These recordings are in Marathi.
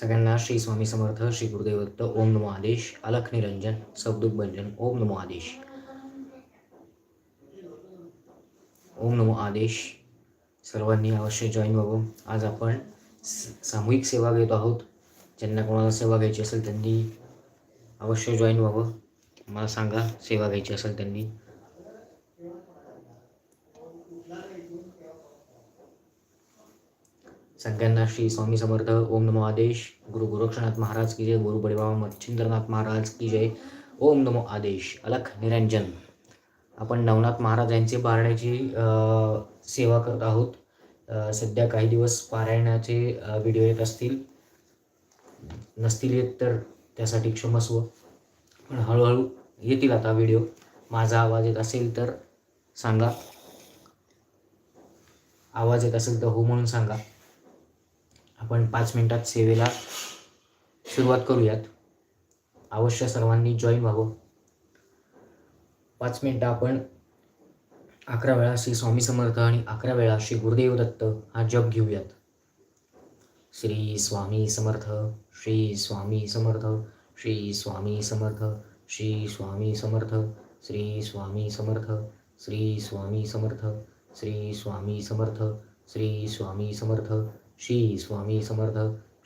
सगळ्यांना श्री स्वामी समर्थ श्री गुरुदेवत्त ओम नमो आदेश. अलख निरंजन सबदुख भंजन ओम नमो आदेश. ओम नमो आदेश. सर्वांनी अवश्य जॉईन व्हावं. आज आपण सामूहिक सेवा घेत आहोत. ज्यांना कोणाला सेवा घ्यायची असेल त्यांनी अवश्य जॉईन व्हावं. मला सांगा सेवा घ्यायची असेल त्यांनी. सगळ्यांना श्री स्वामी समर्थ ओम नमो आदेश गुरु गोरक्षनाथ महाराज की जय गुरु बळीबाबा मच्छिंद्रनाथ महाराज की जय ओम नमो आदेश अलख निरंजन. आपण नवनाथ महाराज यांचे पारायणाची सेवा करत आहोत. सध्या काही दिवस पारायणाचे व्हिडिओ येत असतील. नसतील येत तर त्यासाठी क्षमस्व. पण हळूहळू येतील आता व्हिडिओ माझा आवाज येत असेल तर सांगा. आवाज येत असेल तर हो म्हणून सांगा. आपण पाच मिनिटात सेवेला सुरुवात करूयात. अवश्य सर्वांनी जॉईन व्हावं. पाच मिनटं आपण अकरा वेळा श्री स्वामी समर्थ आणि अकरा वेळा श्री गुरुदेव दत्त हा जप घेऊयात. श्री स्वामी समर्थ श्री स्वामी समर्थ श्री स्वामी समर्थ श्री स्वामी समर्थ श्री स्वामी समर्थ श्री स्वामी समर्थ श्री स्वामी समर्थ श्री स्वामी समर्थ श्री स्वामी समर्थ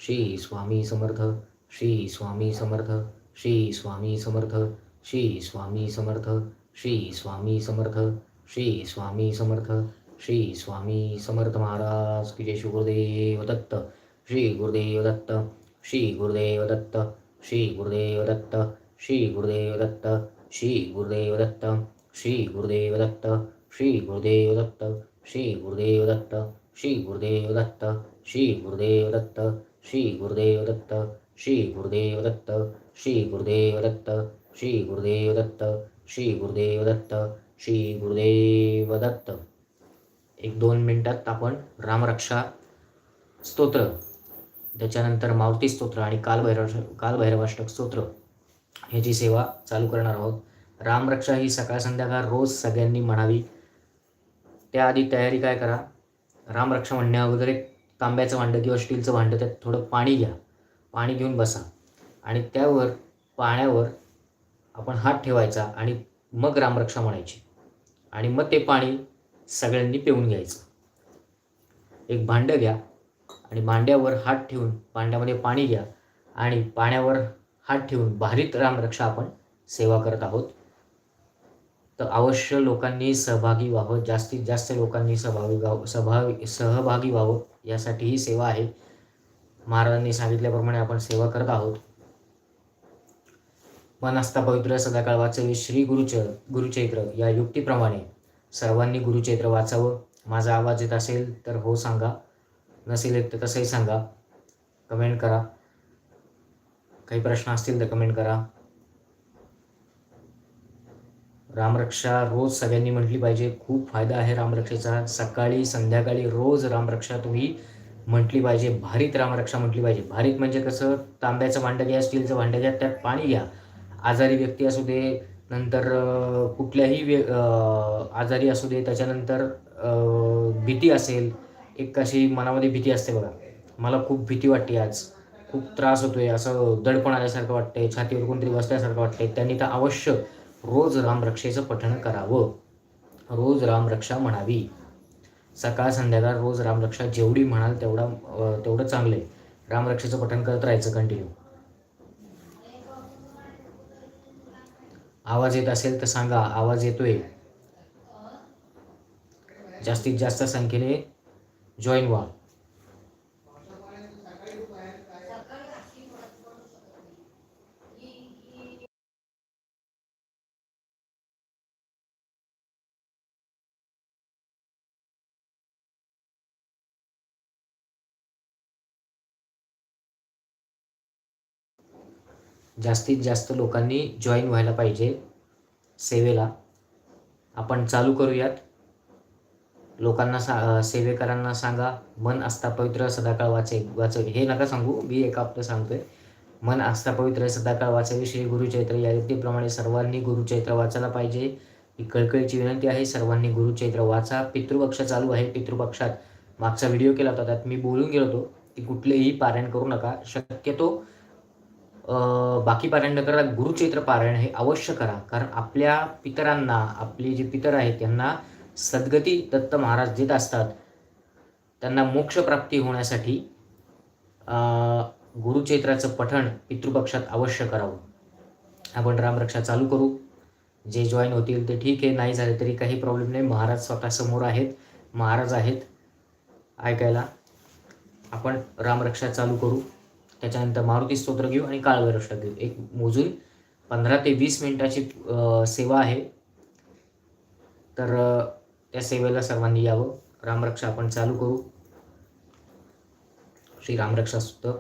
श्री स्वामी समर्थ श्री स्वामी समर्थ श्री स्वामी समर्थ श्री स्वामी समर्थ श्री स्वामी समर्थ श्री स्वामी समर्थ श्री स्वामी समर्थ महाराज की जय श्री गुरुदेव दत्त श्री गुरुदेव दत्त श्री गुरुदेव दत्त श्री गुरुदेव दत्त श्री गुरुदेव दत्त श्री गुरुदेव दत्त श्री गुरुदेव दत्त श्री गुरुदेव दत्त श्री गुरुदेव दत्त। श्री गुरुदेव दत्त श्री गुरुदेव दत्त श्री गुरुदेव दत्त श्री गुरुदेव दत्त श्री गुरुदेव दत्त श्री गुरुदेव दत्त श्री गुरुदेव दत्त श्री गुरुदेव दत्त. एक दोन मिनटात आपण रामरक्षा स्तोत्र त्याच्यानंतर मारुती स्तोत्र आणि कालभैरव कालभैरवाष्टक स्तोत्र ह्याची सेवा चालू करणार आहोत. रामरक्षा ही सकाळ संध्याकाळ रोज सगळ्यांनी म्हणावी. त्याआधी तयारी काय करा? रामरक्षा म्हणण्या अगोदर एक तांब्याचं भांडं किंवा स्टीलचं भांडं त्यात थोडं पाणी घ्या. पाणी घेऊन बसा. आणि त्यावर पाण्यावर आपण हात ठेवायचा आणि मग रामरक्षा म्हणायची. आणि मग ते पाणी सगळ्यांनी पिऊन घ्यायचं. एक भांडं घ्या आणि भांड्यावर हात ठेवून भांड्यामध्ये पाणी घ्या आणि पाण्यावर हात ठेवून भारीत रामरक्षा आपण सेवा करत आहोत. तर अवश्य लोकांनी सहभागी व्हावं जास्तीत जास्त लोकांनी सहभागी व्हावं सहभागी सहभागी व्हावं यासाठी ही सेवा आहे. महाराजांनी सांगितल्याप्रमाणे आपण सेवा करत आहोत. मन असता पवित्र सदाकाळ वाचवे श्री गुरुच गुरुचैत्र या युक्तीप्रमाणे सर्वांनी गुरुचैत्र वाचावं. माझा आवाज येत असेल तर हो सांगा नसेल येत तर तसंही सांगा. कमेंट करा. काही प्रश्न असतील तर कमेंट करा. रामरक्षा रोज सगळ्यांनी म्हटली पाहिजे. खूप फायदा आहे रामरक्षेचा. सकाळी संध्याकाळी रोज रामरक्षा तुम्ही म्हटली पाहिजे. भारीत रामरक्षा म्हटली पाहिजे. भारीत म्हणजे कसं? तांब्याचं भांडं घ्या स्टीलचं भांडं घ्या त्यात पाणी घ्या. आजारी व्यक्ती असू दे नंतर कुठल्याही व्य आजारी असू दे त्याच्यानंतर भीती असेल एक अशी मनामध्ये भीती असते बघा. मला खूप भीती वाटते आज. खूप त्रास होतोय. असं दडपण आल्यासारखं वाटतंय. छातीवर कोणतरी बसल्यासारखं वाटतंय. त्यांनी तर अवश्य रोज रामरक्षेचं पठण करावं. रोज रामरक्षा म्हणावी. सकाळ संध्याकाळ रोज रामरक्षा जेवढी म्हणाल तेवढा तेवढं चांगलं आहे रामरक्षेचं पठण करत राहायचं कंटिन्यू आवाज येत असेल तर सांगा आवाज येतोय. जास्तीत जास्त संख्येने जॉईन व्हा. जास्तीत जास्त लोकांनी जॉईन व्हायला पाहिजे सेवेला. आपण चालू करूयात. लोकांना सा सेवेकरांना सांगा मन असता पवित्र सदाकाळ वाचे वाचवे. हे नका सांगू मी एक आपलं सांगतोय. मन आस्था पवित्र सदाकाळ वाचवे श्री गुरुचैत्र या रीतीप्रमाणे सर्वांनी गुरुचैत्र वाचायला पाहिजे. ही कळकळीची विनंती आहे सर्वांनी गुरुचैत्र वाचा. पितृपक्ष चालू आहे पितृपक्षात. मागचा व्हिडिओ केला होता त्यात मी बोलून गेलो होतो की कुठलेही पारायण करू नका. शक्यतो बाकी पारायण न करता गुरुचैत्र पारायण हे अवश्य करा. कारण आपल्या पितरांना आपले जे पितर आहेत त्यांना सद्गती दत्त महाराज देत असतात. त्यांना मोक्षप्राप्ती होण्यासाठी अं, गुरुचैत्राचं पठण पितृपक्षात अवश्य करावं. आपण रामरक्षा चालू करू. जे जॉईन होतील ते ठीक आहे. नाही झाले तरी काही प्रॉब्लेम नाही. महाराज स्वतः समोर आहेत. महाराज आहेत. ऐकायला. आपण रामरक्षा चालू करू. त्याच्यानंतर मारुती स्तोत्र घेऊ आणि काळभैरक्षा घेऊ. एक मोजून पंधरा ते वीस मिनिटाची सेवा आहे. तर त्या सेवेला सर्वांनी यावं. रामरक्षा आपण चालू करू. श्री रामरक्षा स्तोत्र.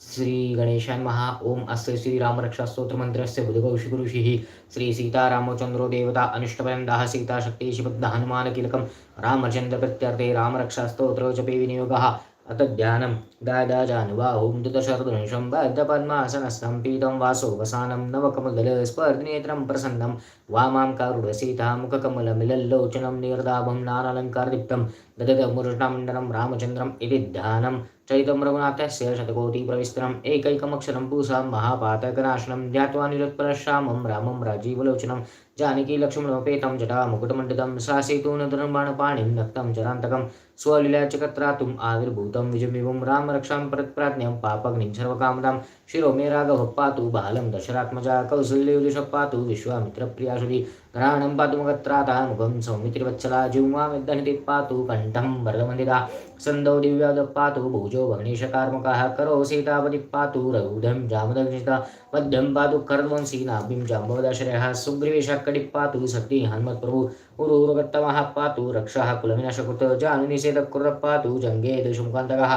श्री गणेशान महा ओम अस्य श्री रामरक्षा स्तोत्र मंत्रस्य बुधगौषि ऋषिः श्री सीतारामचंद्रो देवता अनिष्टपयन्दाः सीता शक्तिशिबद्ध हनुमान कीलकं रामचंद्र प्रत्यर्थे रामरक्षा स्तोत्र जपे विनियोगः. अतज्ञानं ध्यानं दादाजानुबाहुं दुतशरदुनिशं बद्धपद्मासनस्थं पीतं वासो वसानं प्रसन्नं वामां कारुडसीतामुखकमलमिलल्लोचनं निर्दाभं नानालङ्कारदीप्तं ददतमुरुष्णामण्डलं रामचन्द्रम् इति ध्यानं चैतं रघुनाथस्य शतकोटिप्रविस्तरम् एकैकमक्षरं पूसां महापातकनाशनं ध्यात्वा निरुत्पलश्यामं रामं राजीवलोचनं जानकी लक्ष्मणोपेतं जटामुकुटमण्डितं सासेतूनधनुर्बाणपाणिं नक्तं जरान्तकं स्वलीलाचकत्रातुम् आविर्भूतं विजमिवं रामरक्षां प्रत्प्राज्ञं पापग्निं सर्वकामदां शिरो मे राघवः पातु बालं दशरात्मजा कौसल्ययुधिषः पातु विश्वामित्रप्रियाशुरी घ्राणं पातु मगत्राता मुखं सौमित्रिवत्सला जिह्वामिद्धनिति पातु कण्ठं वरदमन्दिता सन्दौ दिव्यादः पातु भुजो भग्नेशकार्मुकः करो सीतापति पातु रघुधं जामदग्निता। मध्यं पातु कर्दवंशी नाभिं जाम्बवदाश्रयः। सुग्रीवेशाकटिः पातु सती हनुमत्प्रभु। उरुरुगत्तमः पातु रक्षः कुलविनाशकृत। जानुनिषेधकृतः पातु जङ्गे शुमुकान्तकः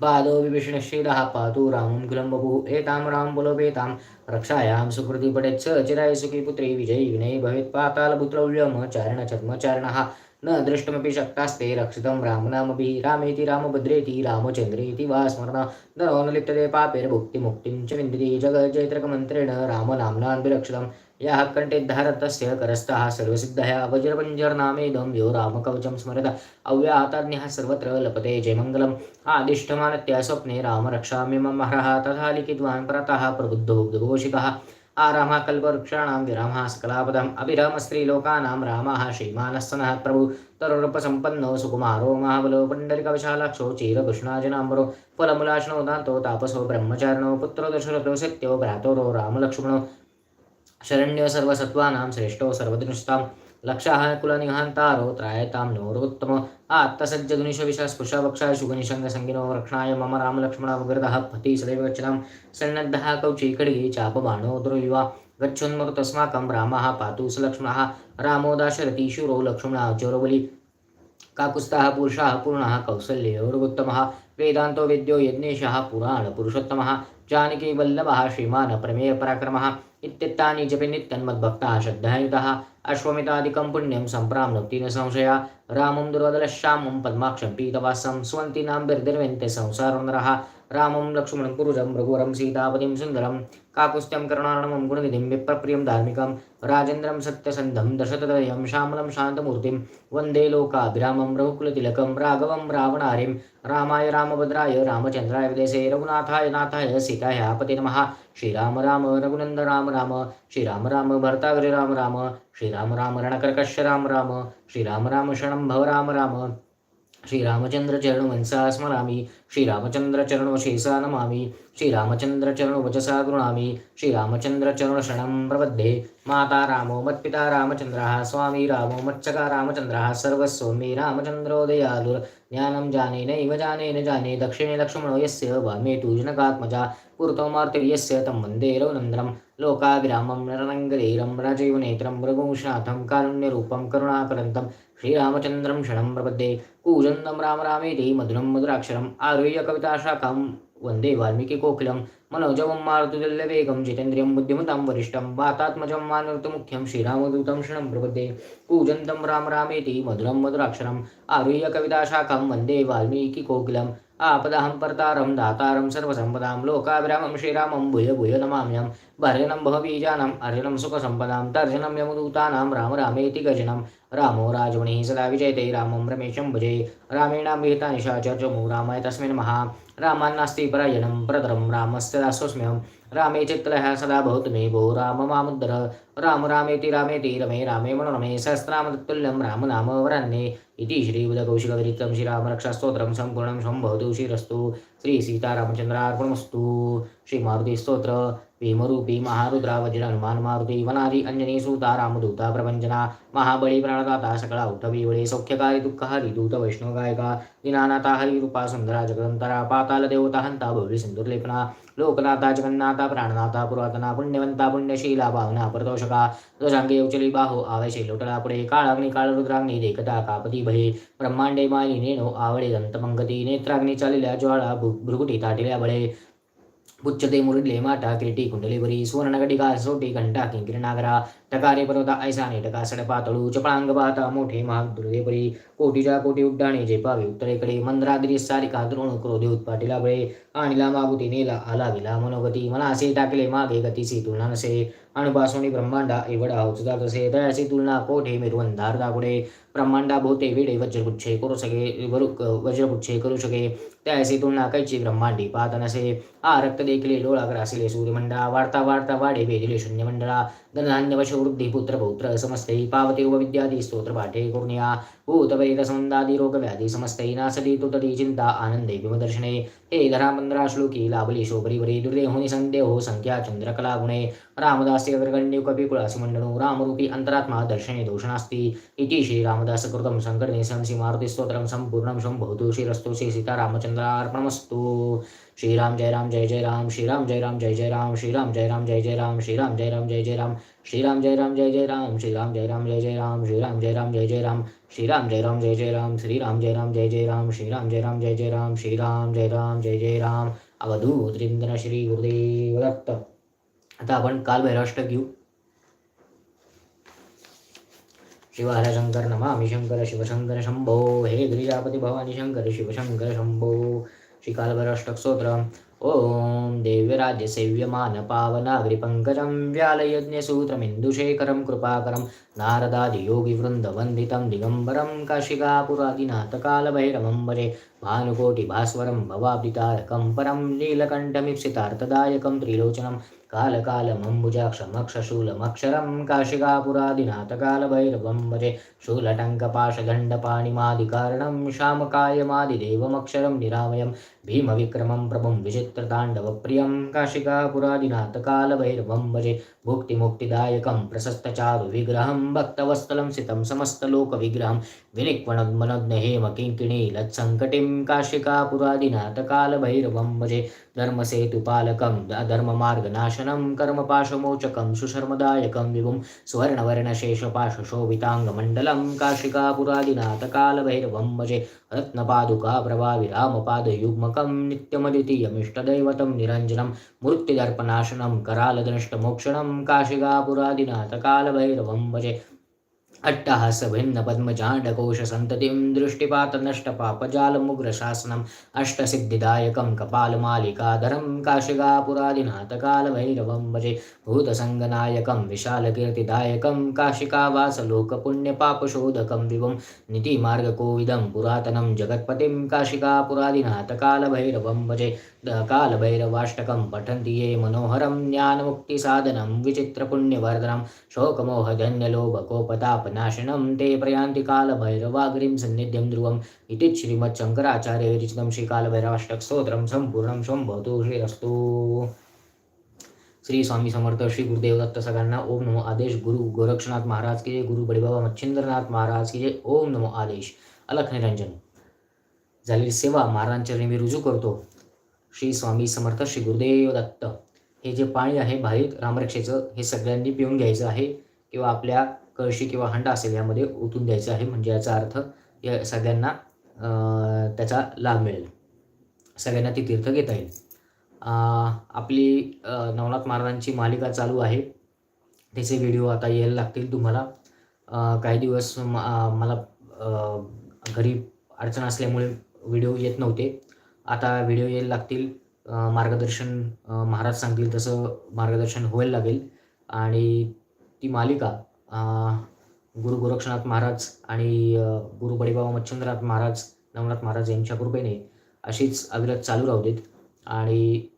पादो विभीषणशीलः पातु रामं कुलं बभुः एतां रां बलोपेतां रक्षायां सुकृती पठेत् स चिराय सुखी पुत्री विजयी विनयी भवेत् पातालपुत्रव्यमचारिण चर्मचारिणः न द्रष्टुमपि शक्तास्ते रक्षितं रामनामभिः रामेति रामभद्रेति रामचन्द्रेति वा स्मरण नरो न लिप्यते पापेर्भुक्तिमुक्तिं च विन्दति जगज्जैत्रकमन्त्रेण रामनाम्नान्विरक्षितं यः कण्ठेद्धारतस्य करस्थः सर्वसिद्धया वज्रपञ्जरनामेदं यो रामकवचं स्मरत। अव्याताज्ञः सर्वत्र लपते जयमङ्गलम्। आदिष्टमानत्या स्वप्ने रामरक्षामि मम हरः तथा लिखितवान् परतः प्रबुद्धो आरामः कल्पवृक्षाणां विरामः सकलापदम्। अभिरामस्त्रीलोकानां रामः श्रीमानस्तनः प्रभु। तरुणपसम्पन्नो सुकुमारो महाबलो। पण्डरिकविशालाक्षो चीरकृष्णाजनाम्बरो फलमुलाशनो दान्तो तापसो ब्रह्मचारिणो। पुत्रो दशरथो सत्यो भ्रातोरो रामलक्ष्मणो। शरण्यो सर्वसत्त्वानां श्रेष्ठो सर्वदृष्टां लक्षाः कुलनिहान्तारो त्रायतां नोरोत्तमो आत्तसज्जगुनिशविशस्पृशवक्षाशुगनिषङ्गसङ्गिनो रक्षणाय मम रामलक्ष्मणवगृतः पति सदैव गच्छतां सन्नद्धः कौची चापबाणो दुर्युवा गच्छोन्मरुतस्माकं रामः पातु स लक्ष्मणः रामो दाशरथी लक्ष्मणा लक्ष्मणः चोरबलि पुरुषाः पुरुषः पूर्णः कौसल्योरुत्तमः वेदान्तो वेद्यो यज्ञेशः पुराणपुरुषोत्तमः जानकी वल्लभः श्रीमान् प्रमेयपराक्रमः इत्येतानि जपि नित्यन्मद्भक्ताः श्रद्धायुतः। अश्वमितादिकं पुण्यं सम्प्राप्नोति न संशया। रामं दुर्वदलश्यामं पद्माक्षं पीतवासं स्वन्ति नाम्बिर्दिर्वन्ते संसारो नरः रामं लक्ष्मणं कुरुजं रघुवरं सीतापतिं सुन्दरं काकुस्त्यं करुणार्णवं गुणनिधिं विप्रप्रियं धार्मिकं राजेन्द्रं सत्यसन्धं दशतदयं श्यामलं शान्तमूर्तिं वन्दे लोकाभिरामं रघुकुलतिलकं राघवं रावणारिं रामाय रामभद्राय रामचन्द्राय विदेशे रघुनाथाय नाथाय सीताय नमः। श्रीराम राम रघुनन्द राम राम। श्रीराम राम भर्ताग्रे राम राम। श्रीराम राम रणकर्कश राम राम। श्रीराम राम शरणं भव राम राम। శ్రీరామచంద్ర చరణు వంశాస్మరామి శ్రీరామచంద్ర చరణు శేషానమామి శ్రీరామచంద్ర చరణు వచసా గృణామి శ్రీరామచంద్రచరణ శరణం ప్రబద్ధే మాతా రామో మత్పిత రామచంద్ర స్వామి రామో మత్సక రామచంద్ర సర్వస్వమి రామచంద్రోదయాలు జ్ఞానం జానే నైవ జానే జానే దక్షిణే లక్ష్మణో యస్య వామే తూజనకాత్మజ पुरतो मार्तिर्यस्य तं वन्दे रघुनन्दनं लोकाभिरामं नरनङ्गधीरं राजीवनेत्रं रघुंशनाथं कारुण्यरूपं करुणाकरन्तं श्रीरामचन्द्रं शरणं प्रपद्ये कूजन्दं राम रामेति मधुरं मधुराक्षरम् आरुह्य कविताशाखां वन्दे वाल्मीकिकोकिलं मनोजवं मारुतुल्यवेगं जितेन्द्रियं बुद्धिमतां वरिष्ठं वातात्मजं मानर्तुमुख्यं श्रीरामदूतं शरणं प्रपद्ये कूजन्तं राम रामेति मधुरं मधुराक्षरम् आरुह्य कविताशाखां वन्दे वाल्मीकिकोकिलं आपदहं पर्तारं दातारं सर्वसम्पदां लोकाभिरामं श्रीरामं भूय भूय नमाम्यं भर्जनं भवबीजानाम् अर्जनं सुखसम्पदां तर्जनं यमदूतानां राम रामेति गजनं रामो राजमणिः सदा विजयते रामं रमेशं भजे। रामेणां विहिता निशाचर्चमो रामाय तस्मै नमः रामान्नास्ति परायणं प्रतरं रामस्य दासोऽस्म्यहं रामे चित्तलः सदा भवतु मे भो राम मामुद्धर राम रामेति रामेति रमे रामे मनोरमे सहस्रामतुल्यं राम नाम वरान्ये। इति श्रीबुधकौशिकविरिक्तं श्रीरामरक्षास्तोत्रं सम्पूर्णं सम्भवतु श्रीरस्तु श्रीसीतारामचन्द्रार्पणमस्तु श्रीमारुतिस्तोत्र भीमरूपी महारुद्रा वज्र हनुमान मारुती वनादि अंजनी सुता रामदूता प्रपंचना महाबळी प्राणदाता सकळा उठवी वळे सौख्यकारी दुःखहारी दूत वैष्णव गायका दिनानाथा हरिरूपा सुंदरा जगदंतरा पाताल देवता हंता भव्य सिंदुर्लेपना लोकनाथा जगन्नाथा प्राणनाथा पुरातना पुण्यवंता पुण्यशीला भावना परतोषका ध्वजांगे उचली बाहो आवेशे लोटला पुढे काळाग्नी काळ रुद्राग्नी देखता कापती भये ब्रह्मांडे मायी नेनो आवळे दंतमंगती नेत्राग्नी चाललेल्या ज्वाळा भृ- भृकुटी ताटिल्या बळे पुच्यते मुरले माटा क्रीटी कुण्डले वरी सुवर्णकटिका सोटी घण्टा किङ्किरनागरा टकारे पर्वता ऐसाने टका सडपा तळू चपळांग पाहता मोठे महाग दुर्गे परी कोटीच्या कोटी उड्डाणे जे पावे उत्तरेकडे मंद्राद्री सारिका द्रोण क्रोधे उत्पाटीला बळे आणिला मागुती नेला आला गेला मनोगती मनासे टाकले मागे गतीसी तुलना नसे अणुपासोनी ब्रह्मांडा एवढा होत तसे असे दयाची तुलना कोठे मिरवून धार दागुडे ब्रह्मांडा भोवते वेडे वज्रपुच्छे करू सके वरु वज्रपुच्छे करू शके त्याची तुलना कैची ब्रह्मांडी पाहत नसे आ रक्त देखले डोळा ग्रासिले सूर्यमंडळा वाढता वाढता वाढे वेदिले शून्यमंडळा धनधान्य वश वृद्धी पुत्र पौत्र समस्तै पावते विद्यादी स्तोत्र पाठे कुर्ण्या। भूतपरित संदादी रोग व्याधी समस्तै नासती तुतती चिंता आनंदे विमदर्शने। हे धरा पंधरा श्लोकी लाभली शोभरीवरी दुर्देहोनि संदेहो संख्या चंद्रकला गुणे रामदास्य अग्रगण्य कपिकुळासि मंडनो रामरूपी अंतरात्मा दर्शने दोष नास्ति इति श्रीरामदासकृतं सङ्कर्णे संसि मारुतिस्तोत्रं सम्पूर्णं शम्भवतु श्रीरस्तु श्री सीतारामचन्द्रार्पणमस्तु। श्रीराम जय राम जय जय राम श्रीराम जय राम जय जय राम श्रीराम जय राम जय जय राम श्रीराम जय राम जय जय राम श्रीराम जय राम जय जय राम श्रीराम जय राम जय जय राम श्रीराम जय राम जय जय राम श्रीराम जय राम जय जय राम श्रीराम जय राम जय जय राम श्रीराम जय राम जय जय राम श्रीराम जय राम जय जय राम अवधूत रिंदन श्री गुरुदेव दत्त आता आपण काल भैराष्टक घेऊ शिवाहर शंकर नमामि शंकर शिवशंकर शंभो हे गिरिजापती भवानी शंकर शिवशंकर शंभो श्रीकालभरष्टकस्तोत्रम् ॐ देव्यराज्यसेव्यमानपावनाग्रिपङ्कजं व्यालयज्ञसूत्रमिन्दुशेखरं कृपाकरं नारदादियोगिवृन्दवन्दितं दिगम्बरं काशिकापुरादिनाथकालभैरवं वरे भानुकोटिभास्वरं भवाब्दितारकं परं नीलकण्ठमीप्सितार्थदायकं त्रिलोचनं कालकालमम्बुजाक्षमक्षशूलमक्षरं काशिकापुरादिनाथकालभैरवं भजे शूलटङ्कपाशदण्डपाणिमादिकारणं श्यामकायमादिदेवमक्षरं निरामयं भीमविक्रमं प्रभुं विचित्रताण्डवप्रियं काशिकापुरादिनाथकालभैरवं भजे भुक्तिमुक्तिदायकं प्रशस्तचारुविग्रहं भक्तवस्थलं सितं समस्तलोकविग्रहं विनिक्वणोन्मनोज्ञहेमकिङ्किणी लत्सङ्कटिं काशिकापुरादिनाथकालभैरवं भजे। धर्मसेतुपालकं धर्ममार्गनाशनं कर्मपाशमोचकं सुशर्मदायकं विभुं सुवर्णवर्णशेषपाशशोभिताङ्गमण्डलं काशिकापुरादिनाथकालभैरवं भजे। रत्नपादुका प्रभाविरामपादयुग्मकं नित्यमद्वितीयमिष्टदैवतं निरञ्जनं मृत्युदर्पनाशनं करालदनष्टमोक्षणं काशिकापुरादिनाथकालभैरवं भजे। अट्टहास भिन्न सन्ततिं दृष्टिपातनष्टपापजालमुग्रशासनम् अष्टसिद्धिदायकं कपालमालिकाधरं काशिकापुरादिनाथकालभैरवं भजे भूतसङ्गनायकं विशालकीर्तिदायकं काशिकावासलोकपुण्यपापशोधकं विभुं नीतिमार्गकोविदं पुरातनं जगत्पतिं काशिकापुरादिनाथकालभैरवं भजे कालभैरवाष्टकं पठन्ति ये मनोहरं ज्ञानमुक्तिसाधनं विचित्रपुण्यवर्धनं शोकमोहधन्यलोभकोपतापनाशनं ते प्रयान्ति कालभैरवाग्रिं सन्निध्यं ध्रुवम् इति श्रीमच्छङ्कराचार्य विरचितं श्रीकालभैरवाष्टकस्तोत्रं सम्पूर्णं शम्भवतु श्रीरस्तु। श्री स्वामी समर्थ श्री गुरुदेव दत्त सगळ्यांना ओम नमो आदेश गुरु गोरक्षनाथ महाराज की जय गुरु बडीबाबा मच्छिंद्रनाथ महाराज की जय ओम नमो आदेश। अलख निरंजन। झालेली सेवा महाराजांच्या मी रुजू करतो। श्री स्वामी समर्थ श्री गुरुदेव दत्त. हे जे पाणी आहे भाविक रामरक्षेचं हे सगळ्यांनी पिऊन घ्यायचं आहे किंवा आपल्या कळशी किंवा हंडा असेल यामध्ये ओतून द्यायचं आहे. म्हणजे याचा अर्थ या सगळ्यांना त्याचा लाभ मिळेल. सगळ्यांना ती तीर्थ घेता येईल. आपली नवनाथ महाराजांची मालिका चालू आहे. त्याचे व्हिडिओ आता यायला लागतील तुम्हाला. काही दिवस मला घरी अडचण असल्यामुळे व्हिडिओ येत नव्हते. आता व्हिडिओ यायला लागतील. मार्गदर्शन महाराज सांगतील तसं मार्गदर्शन व्हायला लागेल. आणि ती मालिका गुरु गोरक्षनाथ महाराज आणि गुरु बडीबाबा मच्छिंद्रनाथ महाराज नवनाथ महाराज यांच्या कृपेने अशीच अविरत चालू राहू देत. आणि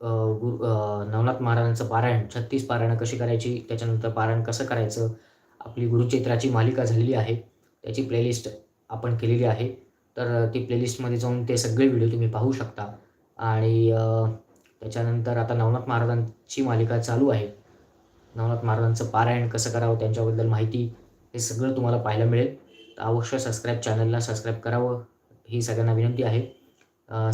गुरु नवनाथ महाराजांचं पारायण छत्तीस पारायणं कशी करायची त्याच्यानंतर पारायण कसं करायचं आपली गुरुचित्राची मालिका झालेली आहे. त्याची प्लेलिस्ट आपण केलेली आहे. तर ती प्लेलिस्टमध्ये जाऊन ते सगळे व्हिडिओ तुम्ही पाहू शकता. आणि त्याच्यानंतर आता नवनाथ महाराजांची मालिका चालू आहे. नवनाथ महाराजांचं पारायण कसं करावं त्यांच्याबद्दल माहिती हे सगळं तुम्हाला पाहायला मिळेल. तर अवश्य सबस्क्राईब चॅनलला सबस्क्राईब करावं ही सगळ्यांना विनंती आहे.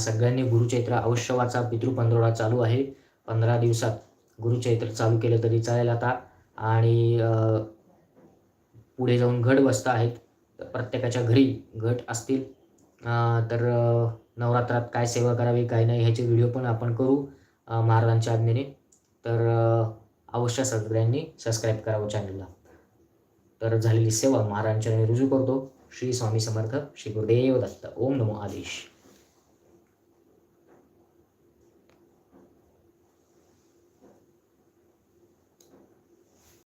सगळ्यांनी गुरुचैत्र अवश्य वाचा. पितृपंधरवडा चालू आहे. पंधरा दिवसात गुरुचैत्र चालू केलं तरी चालेल आता. आणि पुढे जाऊन घट बसता आहेत. तर प्रत्येकाच्या घरी घट असतील. तर नवरात्रात काय सेवा करावी काय नाही ह्याचे व्हिडिओ पण आपण करू महाराजांच्या आज्ञेने. तर अवश्य सगळ्यांनी सबस्क्राईब करावं चॅनलला तर झालेली सेवा महाराजांच्या रुजू करतो. श्री स्वामी समर्थ श्री गुरुदेव दत्त. ओम नमो आदेश.